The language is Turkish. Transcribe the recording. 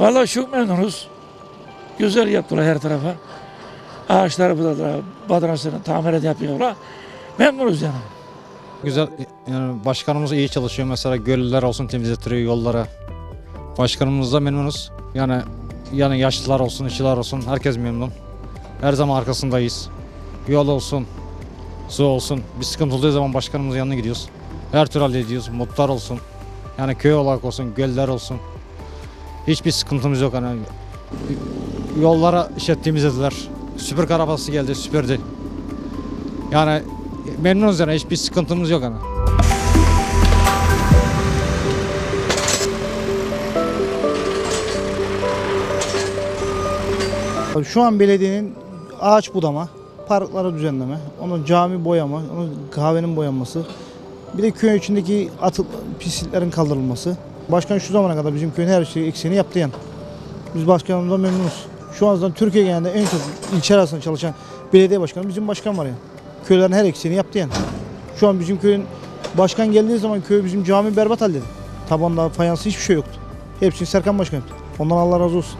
Vallahi çok memnunuz. Güzel yaptılar her tarafa. Ağaçları budadılar, badanasını tamir yapıyorlar. Memnunuz yani. Güzel yani başkanımız iyi çalışıyor mesela göller olsun temizletiyor yollara. Başkanımızla memnunuz. Yani yani yaşlılar olsun, işçiler olsun herkes memnun. Her zaman arkasındayız. Yol olsun, su olsun. Bir sıkıntı olduğu zaman başkanımızın yanına gidiyoruz. Her türlü hallediyoruz. Mutlar olsun. Yani köy olarak olsun, göller olsun. Hiçbir sıkıntımız yok. Yani yollara işte temizlediler. Süpürge arabası geldi, süpürdü. Yani memnunuz yani hiçbir sıkıntımız yok yani. Şu an belediyenin ağaç budama, parkları düzenleme, onun cami boyama, onun kahvenin boyanması, bir de köy içindeki atık pisliklerin kaldırılması. Başkan şu zamana kadar bizim köyün her şeyi ekseni yaptı yani. Biz başkanımızdan memnunuz. Şu an Türkiye genelinde en çok ilçe arasında çalışan belediye başkanı bizim başkan var yani. Köylerin her ekseni yaptı yani. Şu an bizim köyün başkan geldiği zaman köy bizim cami berbat halde. Tabanda, fayansı hiçbir şey yoktu. Hepsini Serkan Başkan yaptı. Ondan Allah razı olsun.